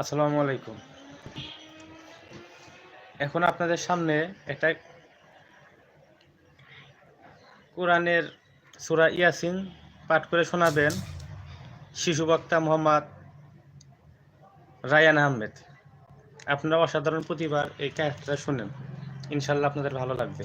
আসসালামু আলাইকুম। এখন আপনাদের সামনে একটা কোরআনের সুরা ইয়াসিন পাঠ করে শোনাবেন শিশু বক্তা মোহাম্মদ রায়ান আহমেদ। আপনারা অসাধারণ প্রতিভার এই কাজটা শুনেন। ইনশাল্লাহ আপনাদের ভালো লাগবে।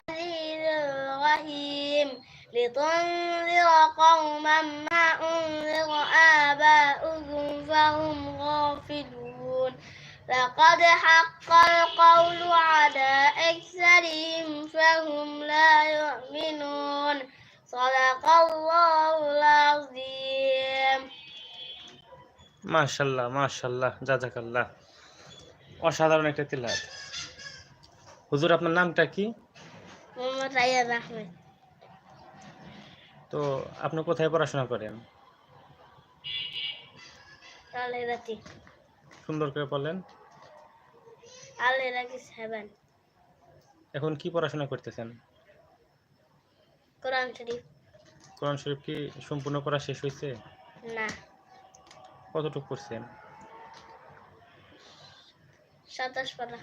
الرحيم لتنذر قوما ما أنذر آباؤهم فهم غافلون لقد حق القول على أكثرهم فهم لا يؤمنون صدق الله العظيم মাশাল্লাহ মাশাল্লাহ জাজাকাল্লাহ অসাধারণ একটা তিলাওয়াত হুজুর আপনার নামটা কি মোহাম্মদ রায়ান আহমেদ তো আপনি কোথায় পড়াশোনা করেন? আলেরাতি সুন্দর করে বলেন। আলেরাকি সেভেন। এখন কি পড়াশোনা করতেছেন? কোরআন শরীফ। কোরআন শরীফ কি সম্পূর্ণ করা শেষ হয়েছে? না। কতটুকু করছেন সাতাশ পারা।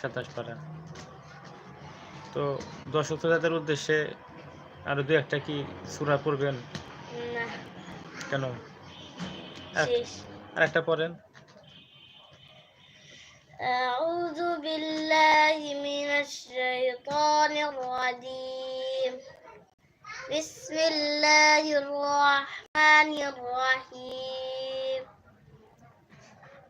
সাতাশ পারা। তো দর্শক শ্রোতাদের উদ্দেশ্যে আরো দু একটা কি সূরা পড়বেন না কেন এক- শেষ আর একটা পড়েন أعوذ بالله من الشيطان الرجيم بسم الله الرحمن الرحيم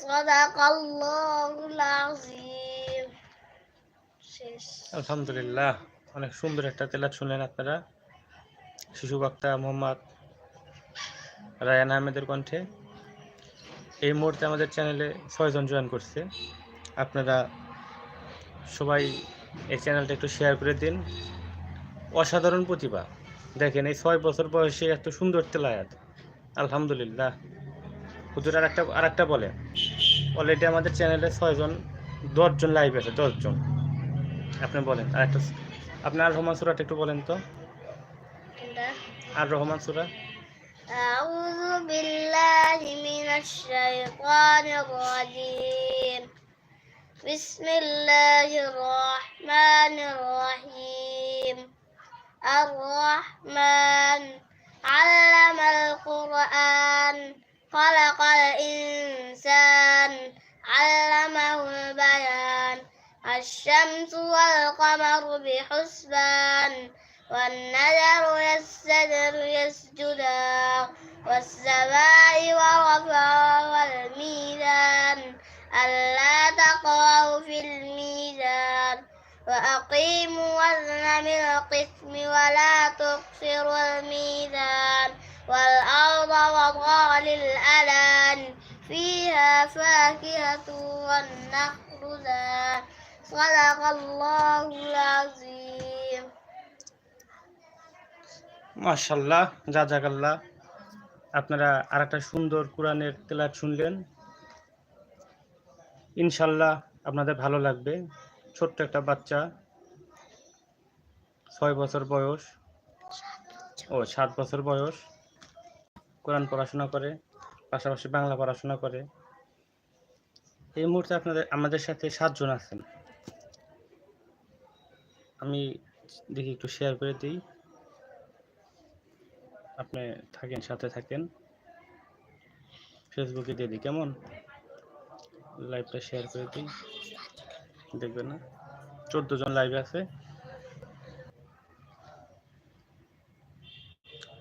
صدق الله العظيم শেষ আলহামদুলিল্লাহ অনেক সুন্দর একটা তেলাত শুনলেন আপনারা শিশু বক্তা মোহাম্মদ রায়ান আহমেদের কণ্ঠে এই মুহূর্তে আমাদের চ্যানেলে ছয়জন জয়েন করছে আপনারা সবাই এই চ্যানেলটা একটু শেয়ার করে দিন অসাধারণ প্রতিভা দেখেন এই ছয় বছর বয়সে এত সুন্দর তেলায়াত আলহামদুলিল্লাহ হুজুর আর একটা আর একটা বলে অলরেডি আমাদের চ্যানেলে ছয়জন দশজন লাইভ আছে দশজন আপনি বলেন আর একটা আপনি আর রহমান সুরাটা একটু বলেন তো এটা আর রহমান সুরা أعوذ بالله من الشيطان الرجيم بسم الله الرحمن الرحيم الرحمن علم القرآن خلق الإنسان علمه البيان. الشمس والقمر بحسبان والنذر يستدر يسجدان. والسماء ورفع والميزان ألا تطغوا في الميزان. وأقيموا وزن بالقسم ولا تقصروا الميزان. والأرض وضع للأنام فيها فاكهة والنخل ذات صدق الله العظيم মাশাল্লাহ জাজাকাল্লাহ আপনারা আর একটা সুন্দর কোরআনের তেলাত শুনলেন ইনশাল্লাহ আপনাদের ভালো লাগবে ছোট্ট একটা বাচ্চা ছয় বছর বয়স ও সাত বছর বয়স কোরআন পড়াশোনা করে, পাশাপাশি বাংলা পড়াশোনা করে। এই মুহূর্তে আপনাদের, আমাদের সাথে সাতজন আছেন। আমি দেখি একটু শেয়ার করে দিই। আপনি থাকেন, সাথে থাকেন। ফেসবুকে দিয়ে দিই, কেমন? লাইভটা শেয়ার করে দিই। দেখবেন না? চোদ্দ জন লাইভে আছে।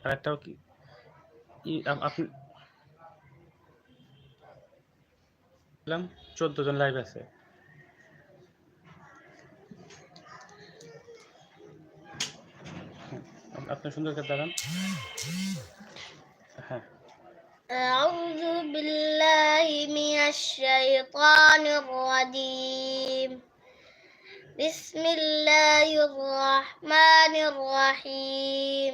আর একটাও কি আপনি চোদ্দ জন লাইভ আছে হুম, আপ- আপনি সুন্দর করে দাঁড়ান হ্যাঁ أعوذ بالله من الشيطان الرجيم بسم الله الرحمن الرحيم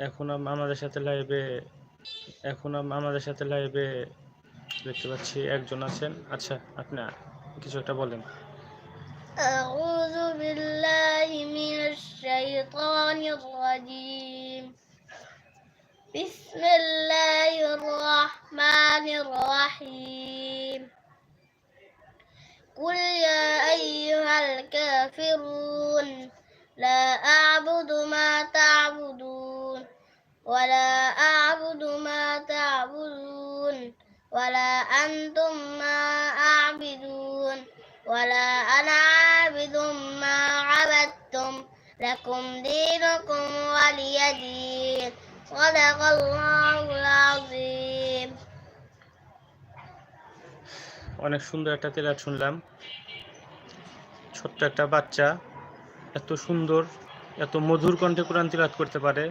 এখন আম- আমাদের সাথে লাইভে এখন আম- আমাদের সাথে লাইভে দেখতে পাচ্ছি একজন আছেন আচ্ছা আপনি কিছু একটা বলেন أعوذ بالله من الشيطان الرجيم بسم الله الرحمن الرحيم قل يا أيها الكافرون لا لكم دينكم ولي دين صدق الله العظيم অনেক সুন্দর একটা তেলাট শুনলাম ছোট্ট একটা বাচ্চা এত সুন্দর এত মধুর কণ্ঠে কোরআন তিলাত করতে পারে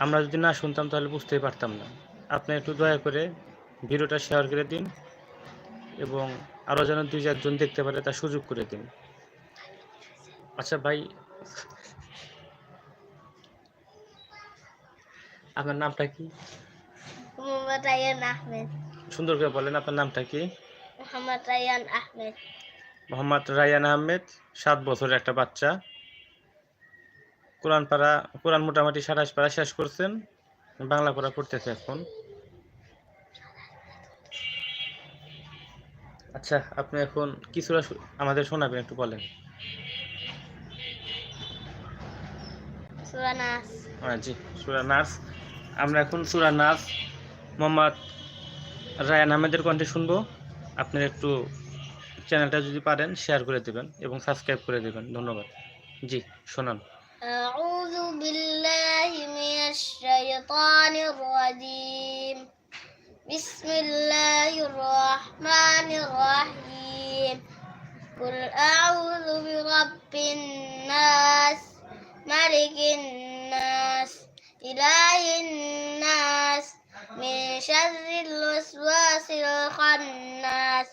আমরা যদি না শুনতাম তাহলে বুঝতেই পারতাম না আপনি একটু দয়া করে ভিডিওটা শেয়ার করে দিন এবং আরও যেন দুই চারজন দেখতে পারে তার সুযোগ করে দিন আচ্ছা ভাই আপনার নামটা কি? মোহাম্মদ আয়ান আহমেদ। সুন্দর করে বলেন আপনার নামটা কি? মোহাম্মদ রায়ান আহমেদ। মোহাম্মদ রায়ান আহমেদ সাত বছরের একটা বাচ্চা। কোরআন পাড়া কোরআন মোটামুটি সাতাশ পাড়া শেষ করছেন বাংলা পড়া পড়তেছে এখন। আচ্ছা আপনি এখন কিছুটা আমাদের শোনাবেন একটু বলেন। سورة ناس হ্যাঁ জি সুরা নাস আমরা এখন সুরা নাস মোহাম্মদ রায়ান আহমেদের কণ্ঠে শুনবো আপনার একটু চ্যানেলটা যদি পারেন শেয়ার করে দেবেন এবং সাবস্ক্রাইব করে দেবেন ধন্যবাদ জি শোনান أعوذ بالله من الشيطان الرجيم بسم الله الرحمن الرحيم قل أعوذ برب الناس ملك الناس إله الناس من شر الوسواس الخناس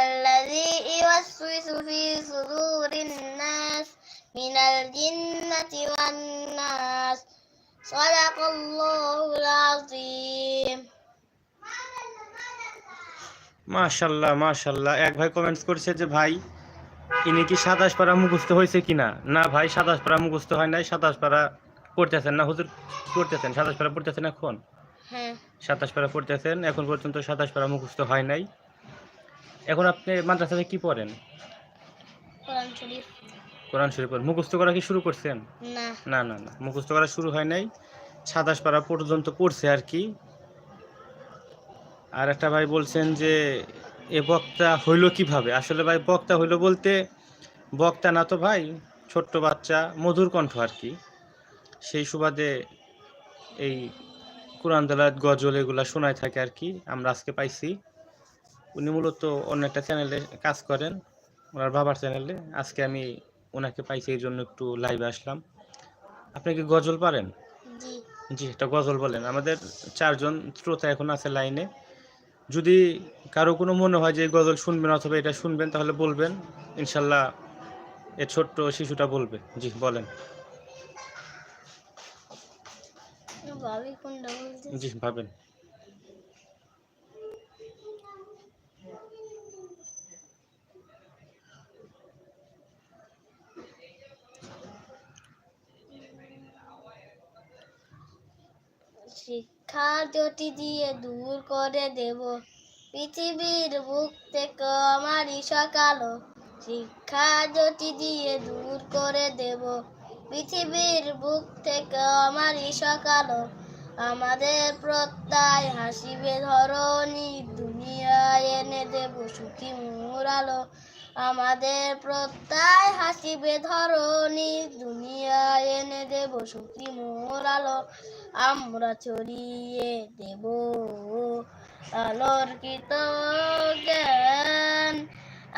الذي يوسوس في صدور الناس من الجنة والناس صدق الله العظيم মাশাল্লাহ মাশাল্লাহ এক ভাই কমেন্টস করছে যে ভাই ইনি কি সাতাশ পাড়া মুখস্থ হয়েছে কিনা? না ভাই সাতাশ পাড়া মুখস্থ হয় নাই সাতাশ পাড়া পড়তেছেন না হুজুর? পড়তেছেন সাতাশ পাড়া পড়তেছেন এখন? হ্যাঁ। সাতাশ পাড়া পড়তেছেন এখন পর্যন্ত সাতাশ পাড়া মুখস্থ হয় নাই। এখন আপনি মাদ্রাসাতে কি পড়েন? কোরআন শরীফ। মুখস্থ করা কি শুরু করছেন? না না না। মুখস্থ করা শুরু হয় নাই। সাতাশ পাড়া পর্যন্ত পড়ছে আর কি। আর একটা ভাই বলছেন যে এ বক্তা হইল কীভাবে? আসলে ভাই বক্তা হইল বলতে বক্তা না তো ভাই ছোট্ট বাচ্চা মধুর কণ্ঠ আর কি। সেই সুবাদে এই কোরআন দালাত গজল এগুলা শোনায় থাকে আর কি আমরা আজকে পাইছি। উনি মূলত অন্য একটা চ্যানেলে কাজ করেন ওনার বাবার চ্যানেলে আজকে আমি ওনাকে পাইছি এই জন্য একটু লাইভে আসলাম। আপনি কি গজল পারেন? জি। জি একটা গজল বলেন। আমাদের চারজন শ্রোতা এখন আছে লাইনে যদি কারও কোনো মনে হয় যে এই গজল শুনবেন অথবা এটা শুনবেন, তাহলে বলবেন। ইনশাল্লাহ এ ছোট্ট শিশুটা বলবে। জি, বলেন। জি, ভাবেন। শিক্ষা জ্যোতি দিয়ে দূর করে দেব। পৃথিবীর বুক থেকে আমারই সকালো শিক্ষা জ্যোতি দিয়ে দূর করে দেব। পৃথিবীর বুক থেকে আমারই সকালো আমাদের প্রত্যয় হাসিবে ধরণী। দুনিয়ায় এনে দেব সুখী মুরালো আমাদের প্রত্যয় হাসিবে ধরণী দুনিয়ায় এনে দেব সুখী মোরালো আমরা ছড়িয়ে দেব আলোর জ্ঞান।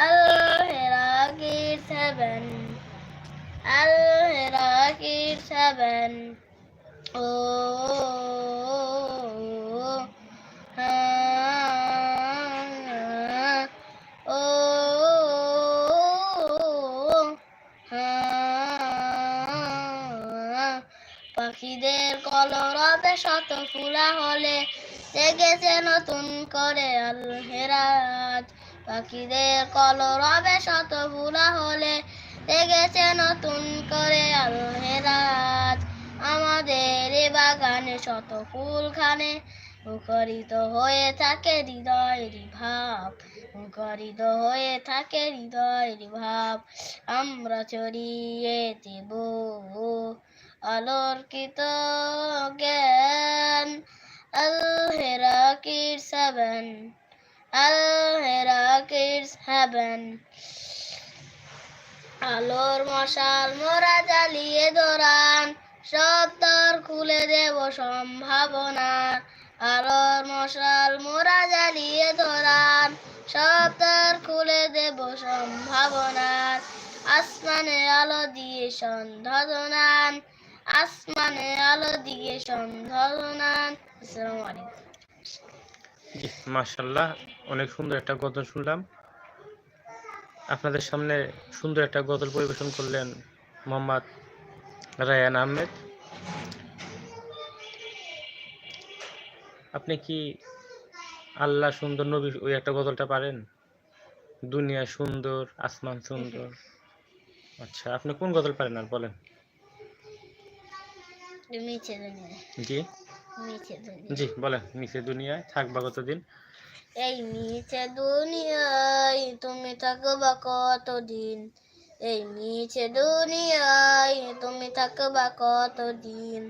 আলহেরাকির সেভেন আলহেরাকির সেভেন ও হ্যাঁ, ও হ্যাঁ, পাখিদের কলরবে শত ফুলা হলে জেগেছে নতুন করে আল হেরাত। পাখিদের কলরবে শত ফুলা হলে জেগেছে নতুন করে আল হেরাত। আমাদের এ বাগানে শত ফুলখানে মুখরিত হয়ে থাকে হৃদয়ের ভাব। মুখরিত হয়ে থাকে হৃদয়ের ভাব। আমরা ছড়িয়ে দেব। আলোরকিত জ্ঞান। আল হেরাকির সেভেন আল হেরাকির হেভেন আলোর মশাল মোরা জ্বালিয়ে দোরান সব দর খুলে দেব সম্ভাবনার আলোর মশাল মোরা জ্বালিয়ে দোরান সব দর খুলে দেব সম্ভাবনার আসমানে আলো দিয়ে সন্ধান আসমানে আলো আলাইকুম। মাশাল্লাহ অনেক সুন্দর একটা গজল শুনলাম। আপনাদের সামনে সুন্দর একটা গজল পরিবেশন করলেন মোহাম্মদ রায়ান আহমেদ। আপনি কি আল্লাহ সুন্দর নবী ওই একটা গজলটা পারেন? দুনিয়া সুন্দর, আসমান সুন্দর। আচ্ছা আপনি কোন গজল পারেন আর বলেন? মিছে দুনিয়া জি। মিছে দুনিয়া জি বলেন নিচে দুনিয়ায় থাকবা কতদিন? এই মিছে দুনিয়ায় তুমি থাকবা কতদিন? এই মিছে দুনিয়ায় তুমি থাকবা কতদিন?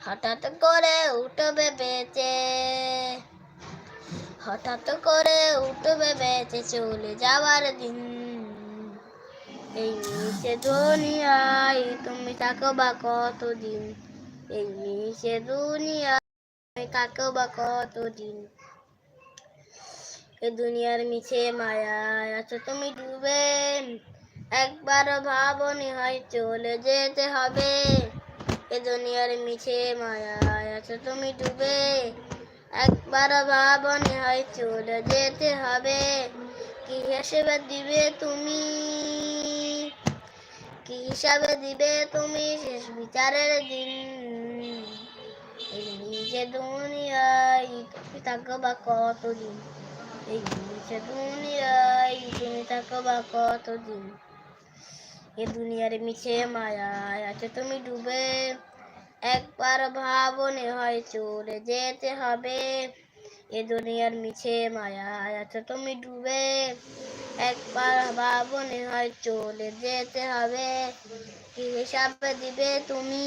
হঠাৎ করে উঠবে বেঁচে। হঠাৎ করে উঠবে বেঁচে চলে যাওয়ার দিন। এই মিছে দুনিয়ায় তুমি থাকবা কতদিন? এই দুনিয়ায় তুমি থাকবা কতদিন এ দুনিয়ার মিছে মায়ায় আছো তুমি ডুবে একবার ভাবনি হয় চলে যেতে হবে এ দুনিয়ার মিছে মায়ায় আছো তুমি ডুবে একবার ভাবনি হয় চলে যেতে হবে কি হিসেবে দিবে তুমি কি হিসাবে দিবে তুমি শেষ বিচারের দিন এই নিচে দুনিয়ায় তুমি থাকবা কতদিন এই নিচে দুনিয়ায় তুমি থাকবা কতদিন এ দুনিয়ার মিছে মায়ায় আছে তুমি ডুবে একবার ভাবনে হয় চলে যেতে হবে এ দুনিয়ার মিছে মায়ায় আছে তুমি ডুবে একবার ভাবনে হয় চলে যেতে হবে কি হিসাবে দিবে তুমি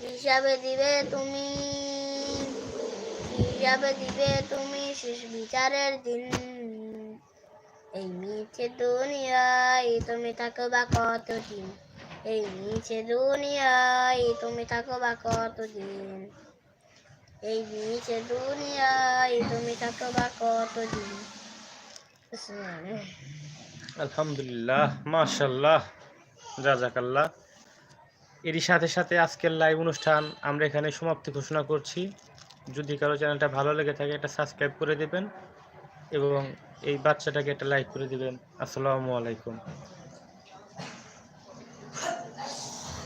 হিসাবে দিবে তুমি কীভাবে দিবে তুমি শেষ বিচারের দিন। এই মিছে দুনিয়ায় তুমি থাকো বা কতদিন? এই মিছে দুনিয়ায় তুমি থাকো বা কতদিন? এই মিছে দুনিয়ায় তুমি থাকো বা কতদিন আলহামদুলিল্লাহ মাশাল্লাহ জাজাকাল্লাহ এরই সাথে সাথে আজকের লাইভ অনুষ্ঠান আমরা এখানে সমাপ্তি ঘোষণা করছি। যদি কারও চ্যানেলটা ভালো লেগে থাকে এটা সাবস্ক্রাইব করে দেবেন এবং এই বাচ্চাটাকে একটা লাইক করে দিবেন। আসসালামু আলাইকুম।